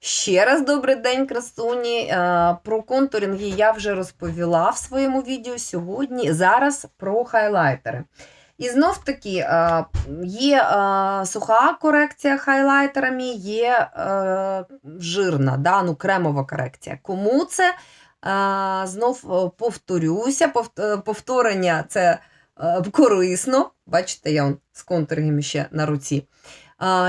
Ще раз добрий день, красуні. Про контуринги я вже розповіла в своєму відео сьогодні. Зараз про хайлайтери. І знов таки є суха корекція хайлайтерами, є жирна, да, ну, кремова корекція. Кому це? Знов повторюся, повторення це корисно. Бачите, я з контурингами ще на руці.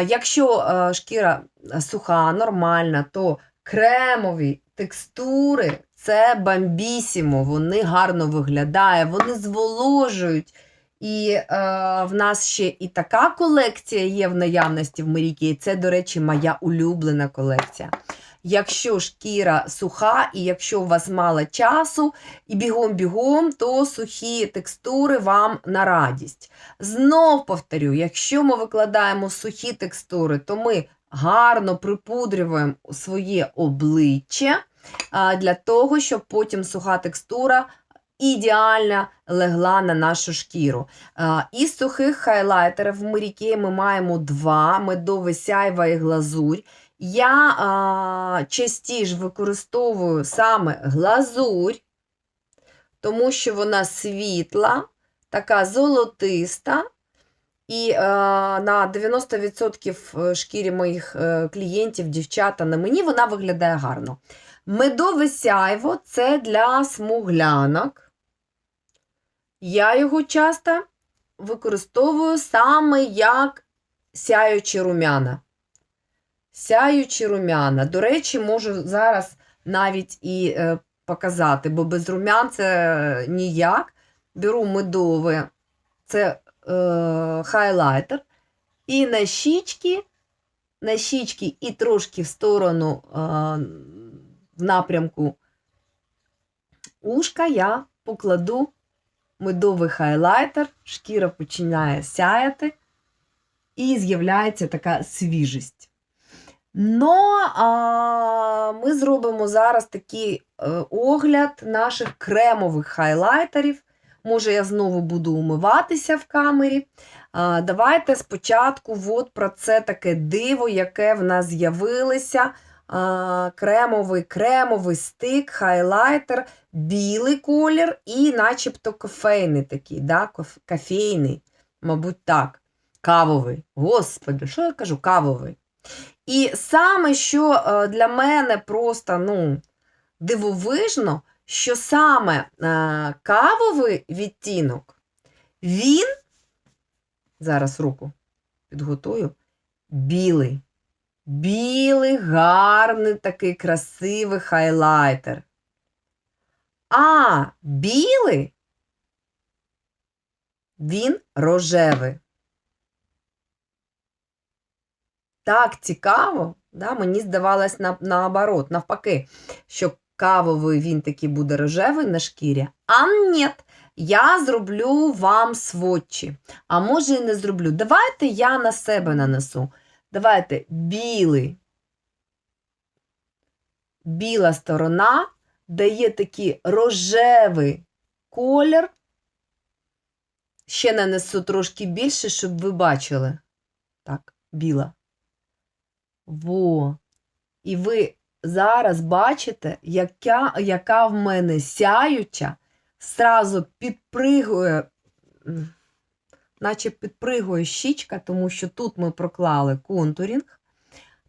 Якщо е, шкіра суха, нормальна, то кремові текстури це бамбісімо, вони гарно виглядають, вони зволожують. І е, в нас ще і така колекція є в наявності в Марікі, це, до речі, моя улюблена колекція. Якщо шкіра суха, і якщо у вас мало часу, і бігом-бігом, то сухі текстури вам на радість. Знов повторю, якщо ми викладаємо сухі текстури, то ми гарно припудрюємо своє обличчя для того, щоб потім суха текстура ідеально легла на нашу шкіру. А, Із сухих хайлайтерів в Миріке ми маємо два: медове сяйва і глазурь. Я а, частіше використовую саме глазурь, тому що вона світла, така золотиста. І е, на 90% шкірі моїх е, клієнтів, дівчата, на мені вона виглядає гарно. Медове сяйво це для смуглянок. Я його часто використовую саме як сяючі румяна. Сяючі румяна. До речі, можу зараз навіть і е, показати, бо без румян це ніяк. Беру медове, це е, хайлайтер. І на щічки, на щічки і трошки в сторону е, в напрямку ушка я покладу медовий хайлайтер, шкіра починає сяяти, і з'являється така свіжість. Но а, ми зробимо зараз такий е, огляд наших кремових хайлайтерів. Може, я знову буду умиватися в камері. А, давайте спочатку от про це таке диво, яке в нас з'явилося. Кремовий кремовий стик, хайлайтер, білий колір і начебто кофейний такий, да? кофейний, мабуть, так. Кавовий. Господи, що я кажу? Кавовий. І саме, що е, для мене просто ну, дивовижно, що саме е, кавовий відтінок, він, зараз руку підготую, білий. Білий, гарний такий красивий хайлайтер. А білий, він рожевий. Так цікаво, да? мені здавалось на, наоборот, навпаки, що кавовий він такий буде рожевий на шкірі. А ні, я зроблю вам сводчі. А може і не зроблю. Давайте я на себе нанесу. Давайте білий. Біла сторона дає такий рожевий колір. Ще нанесу трошки більше, щоб ви бачили. Так, біла. Во. І ви зараз бачите, яка, яка в мене сяюча, сразу підпригує, наче підпригує щічка, тому що тут ми проклали контурінг,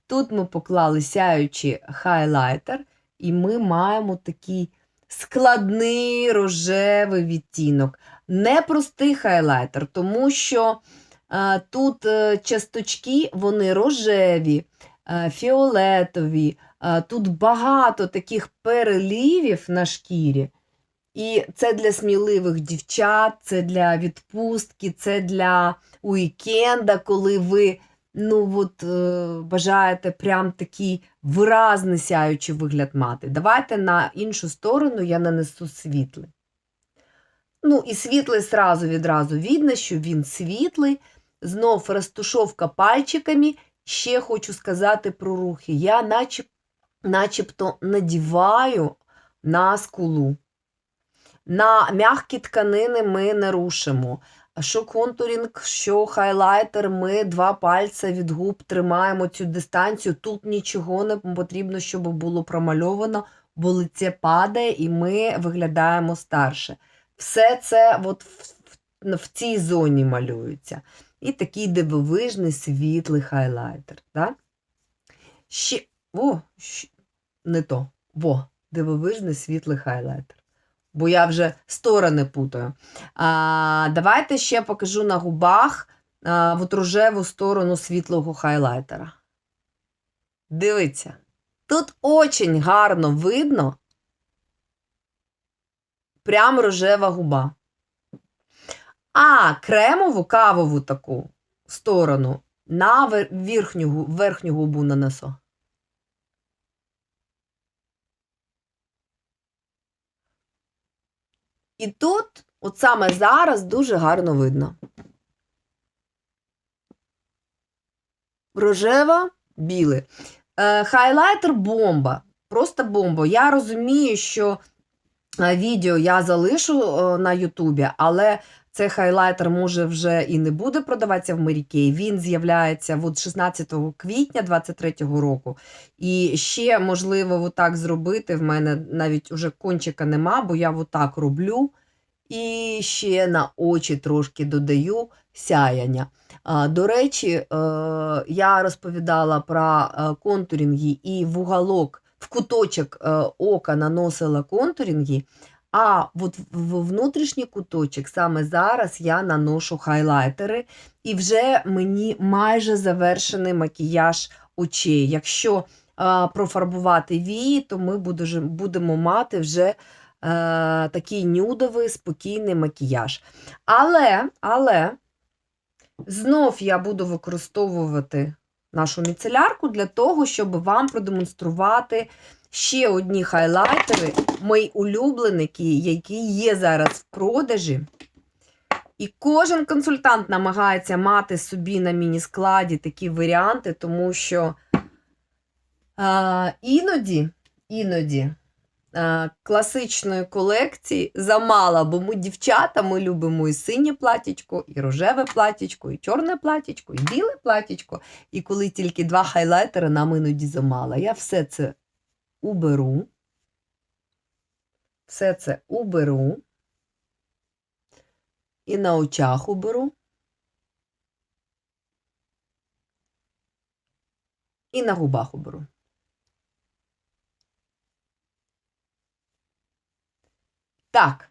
тут ми поклали сяючий хайлайтер, і ми маємо такий складний рожевий відтінок. Не простий хайлайтер, тому що тут е, часточки, вони рожеві, е, фіолетові, е, тут багато таких переливів на шкірі. І це для сміливих дівчат, це для відпустки, це для уікенда, коли ви ну, от, е, бажаєте прям такий виразний сяючий вигляд мати. Давайте на іншу сторону я нанесу світлий. Ну, і світлий сразу відразу видно, що він світлий. Знов розтушовка пальчиками. Ще хочу сказати про рухи. Я начеб, начебто надіваю на скулу. На м'які тканини ми не рушимо. що контурінг, що хайлайтер, ми два пальця від губ тримаємо цю дистанцію. Тут нічого не потрібно, щоб було промальовано, бо лице падає і ми виглядаємо старше. Все це от в, в, в цій зоні малюється. І такий дивовижний світлий хайлайтер. Да? Ще, о, щ- не то. Во, дивовижний світлий хайлайтер. Бо я вже сторони путаю. А, давайте ще покажу на губах а, от рожеву сторону світлого хайлайтера. Дивіться. Тут очень гарно видно прям рожева губа. А кремову кавову таку сторону на вер- верхню, верхню губу нанесу. І тут, от саме зараз, дуже гарно видно. Рожева, біле. Е, хайлайтер бомба. Просто бомба. Я розумію, що відео я залишу е, на Ютубі, але цей хайлайтер може вже і не буде продаватися в Mary Він з'являється от 16 квітня 2023 року. І ще можливо отак зробити. В мене навіть уже кончика нема, бо я отак роблю. І ще на очі трошки додаю сяяння. До речі, е, я розповідала про е, контурінги і в уголок, в куточок е, ока наносила контурінги, а от в внутрішній куточок саме зараз я наношу хайлайтери, і вже мені майже завершений макіяж очей. Якщо е, профарбувати вії, то ми будемо мати вже е, такий нюдовий, спокійний макіяж. Але, але знов я буду використовувати нашу міцелярку для того, щоб вам продемонструвати ще одні хайлайтери, мої улюбленики, які є зараз в продажі. І кожен консультант намагається мати собі на міні-складі такі варіанти, тому що а, іноді, іноді а, класичної колекції замало, бо ми дівчата, ми любимо і синє платічко, і рожеве платічко, і чорне платічко, і біле платічко. І коли тільки два хайлайтери, нам іноді замало. Я все це уберу. Все це уберу. І на очах уберу. І на губах уберу. Так,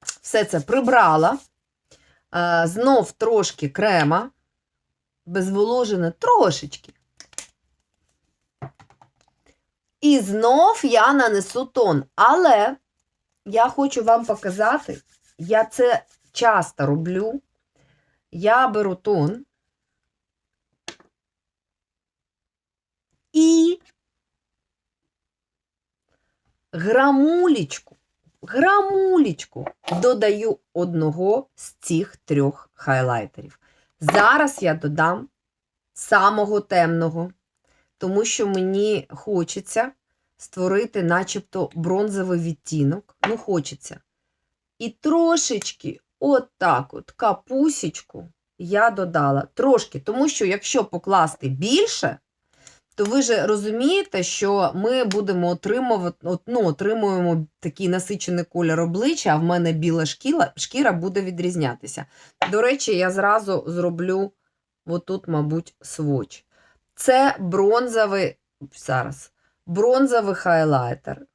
все це прибрала. Е, знов трошки крема, безволожене трошечки. І знов я нанесу тон. Але я хочу вам показати, я це часто роблю. Я беру тон і грамулечку, грамулечку додаю одного з цих трьох хайлайтерів. Зараз я додам самого темного, тому що мені хочеться створити начебто бронзовий відтінок. Ну, хочеться. І трошечки, отак от, капусічку я додала. Трошки, тому що якщо покласти більше, то ви ж розумієте, що ми будемо отримувати, от, ну, отримуємо такий насичений колір обличчя, а в мене біла шкіра, шкіра буде відрізнятися. До речі, я зразу зроблю отут, мабуть, сводч. Це бронзовий, зараз, бронзовий хайлайтер,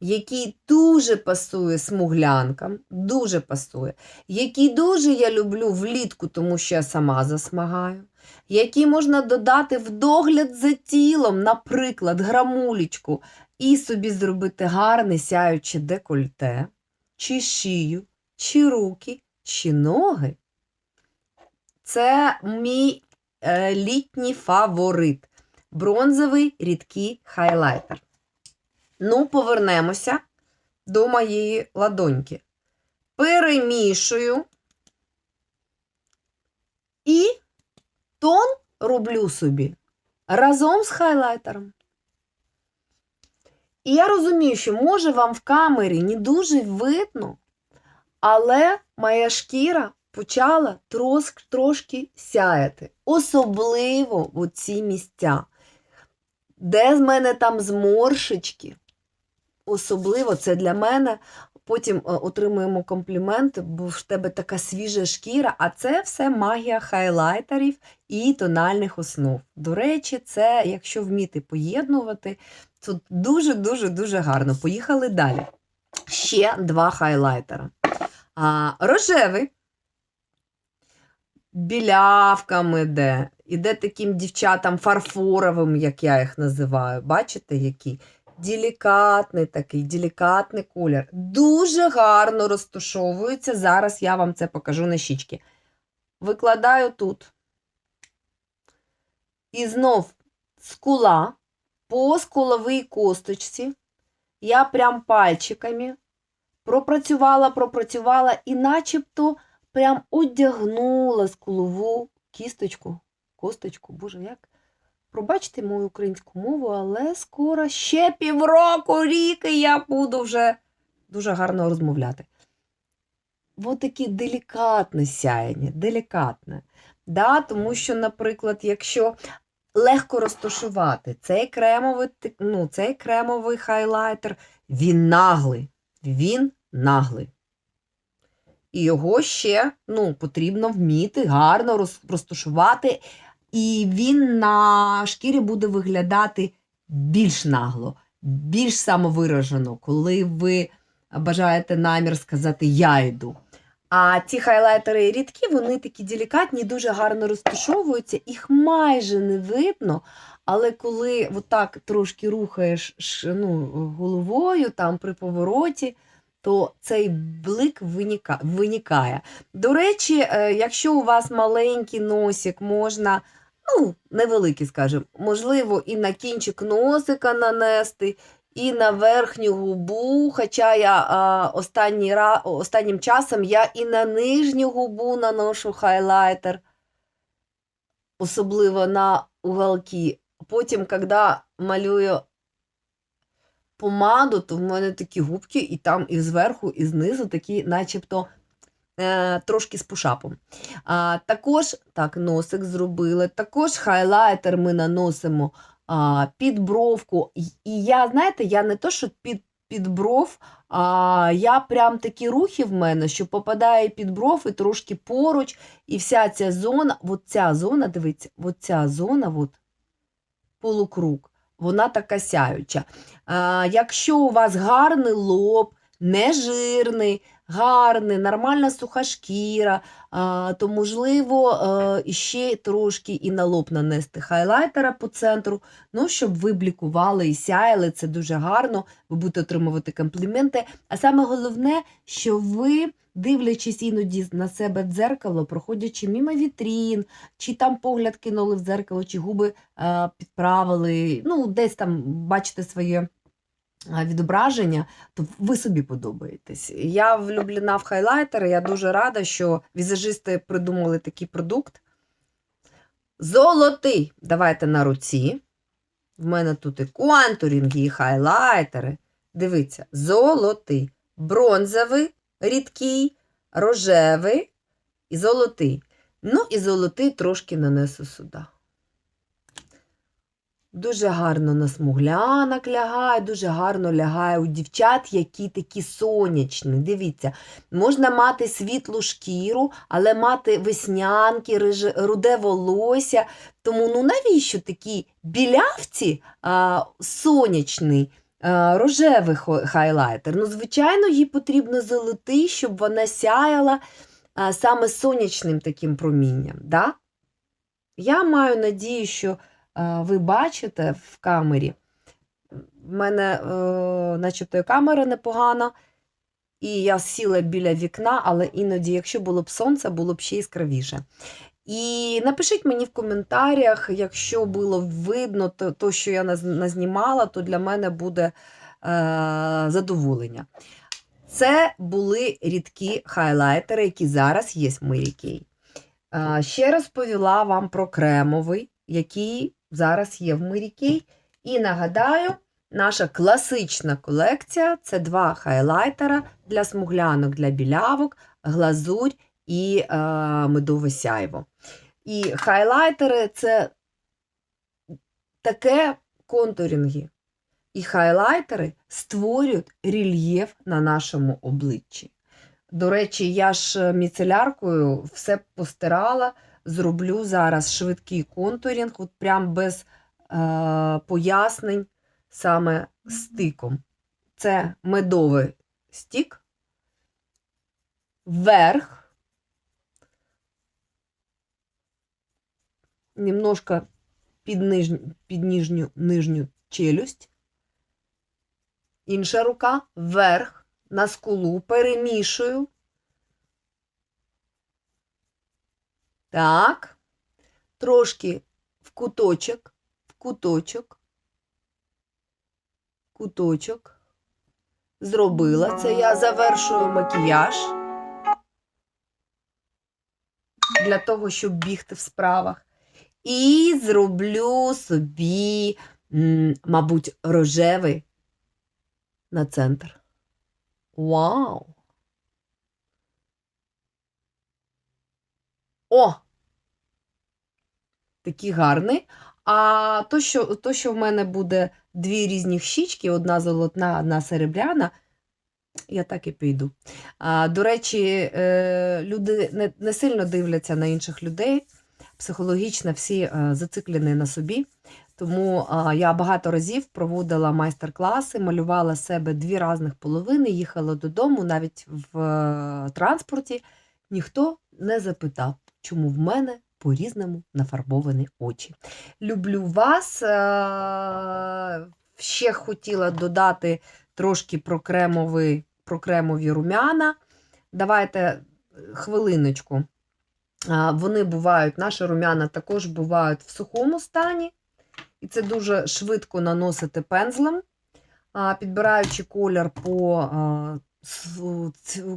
який дуже пасує смуглянкам, дуже пасує, який дуже я люблю влітку, тому що я сама засмагаю, який можна додати в догляд за тілом, наприклад, грамулечку, і собі зробити гарне сяюче декольте, чи шию, чи руки, чи ноги. Це мій е, літній фаворит. Бронзовий рідкий хайлайтер. Ну, повернемося до моєї ладоньки. Перемішую і тон роблю собі разом з хайлайтером. І я розумію, що може вам в камері не дуже видно, Але моя шкіра почала трос, трошки сяяти. Особливо в ці місця. Де з мене там зморшечки? Особливо це для мене. Потім е, отримуємо компліменти, бо в тебе така свіжа шкіра, а це все магія хайлайтерів і тональних основ. До речі, це, якщо вміти поєднувати, то дуже-дуже дуже гарно. Поїхали далі. Ще два хайлайтера. А, рожевий. Білявками йде. Іде таким дівчатам фарфоровим, як я їх називаю. Бачите, який? Делікатний такий, делікатний колір. Дуже гарно розташовується. Зараз я вам це покажу на щічки. Викладаю тут. І знов скула по скуловій косточці. Я прям пальчиками пропрацювала, пропрацювала і начебто прям одягнула скулову кісточку. Косточку, боже, як? Пробачте мою українську мову, але скоро ще півроку, рік, і я буду вже дуже гарно розмовляти. Ось таке делікатне сяєння, делікатне. Да, тому що, наприклад, якщо легко розташувати цей кремовий, ну, цей кремовий хайлайтер, він наглий. Він наглий. І його ще ну, потрібно вміти гарно роз- розташувати, і він на шкірі буде виглядати більш нагло, більш самовиражено, коли ви бажаєте намір сказати Я йду. А ці хайлайтери рідкі, вони такі делікатні, дуже гарно розташовуються, їх майже не видно. Але коли отак трошки рухаєш ну, головою там при повороті, то цей блик виникає. До речі, е, якщо у вас маленький носик, можна, ну, невеликий, скажімо, можливо, і на кінчик носика нанести, і на верхню губу. Хоча я а, останній, ра- останнім часом я і на нижню губу наношу хайлайтер, особливо на уголки. Потім, коли малюю помаду, то в мене такі губки, і там і зверху, і знизу такі, начебто. Е, трошки з пушапом. А, також так, носик зробили. Також хайлайтер ми наносимо а, під бровку. І, я, знаєте, я не то, що під, під бров, а я прям такі рухи в мене, що попадає під бров і трошки поруч, і вся ця зона, от ця зона, дивіться, от ця зона, от, полукруг, вона така сяюча. А, якщо у вас гарний лоб, не гарний, нормальна суха шкіра, то можливо е, ще трошки і на лоб нанести хайлайтера по центру, ну, щоб ви блікували і сяяли, це дуже гарно, ви будете отримувати компліменти. А саме головне, що ви, дивлячись іноді на себе в дзеркало, проходячи мимо вітрін, чи там погляд кинули в дзеркало, чи губи е, підправили, ну, десь там бачите своє відображення, то ви собі подобаєтесь. Я влюблена в хайлайтери, я дуже рада, що візажисти придумали такий продукт. Золотий. Давайте на руці. В мене тут і контурінги, і хайлайтери. Дивіться, золотий, бронзовий, рідкий, рожевий і золотий. Ну, і золотий трошки нанесу сюди. Дуже гарно на смуглянок лягає, дуже гарно лягає у дівчат, які такі сонячні. Дивіться, можна мати світлу шкіру, але мати веснянки, руде волосся. Тому ну навіщо такі білявці а, сонячний, рожевий хайлайтер? Ну, звичайно, їй потрібно золотий, щоб вона сяяла саме сонячним таким промінням. Да? Я маю надію, що ви бачите в камері. В мене, е, начебто, камера непогана, і я сіла біля вікна, але іноді, якщо було б сонце, було б ще яскравіше. І напишіть мені в коментарях, якщо було видно то, то що я наз- назнімала, то для мене буде е, задоволення. Це були рідкі хайлайтери, які зараз є в Kay. Е, Ще розповіла вам про кремовий, який зараз є в Kay. І нагадаю, наша класична колекція це два хайлайтера для смуглянок, для білявок, глазурь і е, медове сяйво. І хайлайтери це таке контурінги. І хайлайтери створюють рельєф на нашому обличчі. До речі, я ж міцеляркою все постирала, зроблю зараз швидкий контурінг, от прям без е, пояснень, саме стиком. Це медовий стік, вверх, немножко під, нижню, під нижню, нижню челюсть. Інша рука вверх на скулу, перемішую. Так. Трошки в куточок, в куточок, куточок. Зробила це. Я завершую макіяж для того, щоб бігти в справах. І зроблю собі, мабуть, рожевий на центр. Вау! О! Такий гарний. А то, що, то, що в мене буде дві різні щічки, одна золотна, одна серебряна, я так і піду. А, до речі, е, люди не, не сильно дивляться на інших людей. Психологічно всі е, зациклені на собі. Тому я багато разів проводила майстер-класи, малювала себе дві різних половини, їхала додому, навіть в е, транспорті. Ніхто не запитав, чому в мене по-різному нафарбовані очі. Люблю вас. е, Ще хотіла додати трошки про, кремовий, про кремові румяна. Давайте е, хвилиночку. Вони бувають, наші румяна також бувають в сухому стані. І це дуже швидко наносити пензлем, підбираючи колір по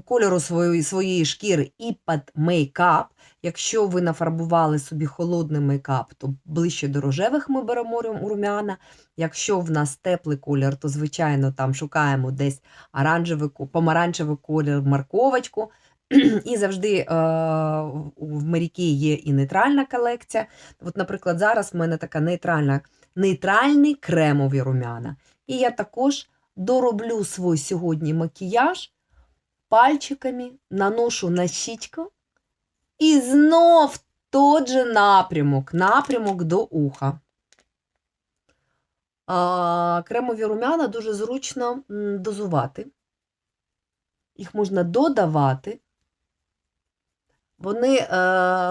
кольору своєї, своєї шкіри і під мейкап. Якщо ви нафарбували собі холодний мейкап, то ближче до рожевих ми беремо рум- румяна. Якщо в нас теплий колір, то, звичайно, там шукаємо десь оранжевий, помаранчевий колір, марковочку. І завжди е, в Маріки є і нейтральна колекція. От, наприклад, зараз в мене така нейтральна, нейтральний кремові румяна. І я також дороблю свій сьогодні макіяж пальчиками, наношу на щічку і знов тот же напрямок, напрямок до уха. А, кремові румяна дуже зручно дозувати. Їх можна додавати. Вони е,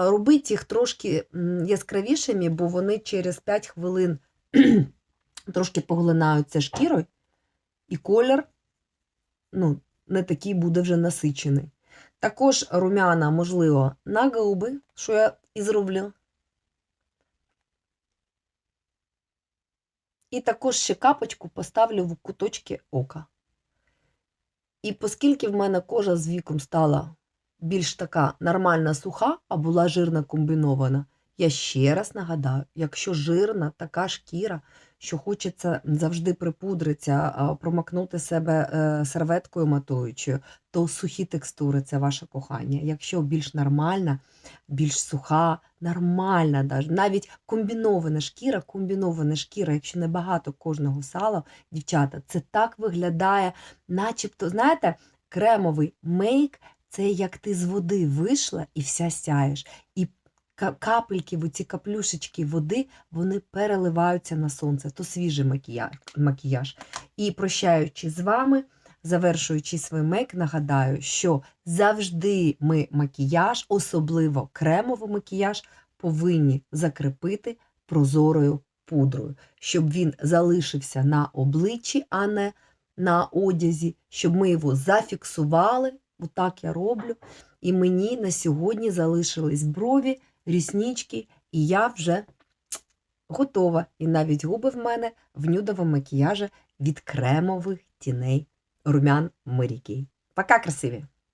робить їх трошки яскравішими, бо вони через 5 хвилин трошки поглинаються шкірою, і колір ну, не такий буде вже насичений. Також румяна, можливо, на губи, що я і зроблю. І також ще капочку поставлю в куточки ока. І оскільки в мене кожа з віком стала більш така нормальна суха, а була жирна комбінована, я ще раз нагадаю, якщо жирна така шкіра, що хочеться завжди припудритися, промакнути себе е, серветкою матуючою, то сухі текстури це ваше кохання. Якщо більш нормальна, більш суха, нормальна, навіть комбінована шкіра, комбінована шкіра, якщо не багато кожного сала, дівчата, це так виглядає, начебто, знаєте, кремовий мейк це як ти з води вийшла і вся сяєш. І капельки, оці каплюшечки води, вони переливаються на сонце. То свіжий макіяж. І прощаючись з вами, завершуючи свій мейк, нагадаю, що завжди ми макіяж, особливо кремовий макіяж, повинні закріпити прозорою пудрою, щоб він залишився на обличчі, а не на одязі, щоб ми його зафіксували. Отак я роблю. І мені на сьогодні залишились брові, ріснички, і я вже готова. І навіть губи в мене в нюдовому макіяжі від кремових тіней румян Мерікій. Пока, красиві!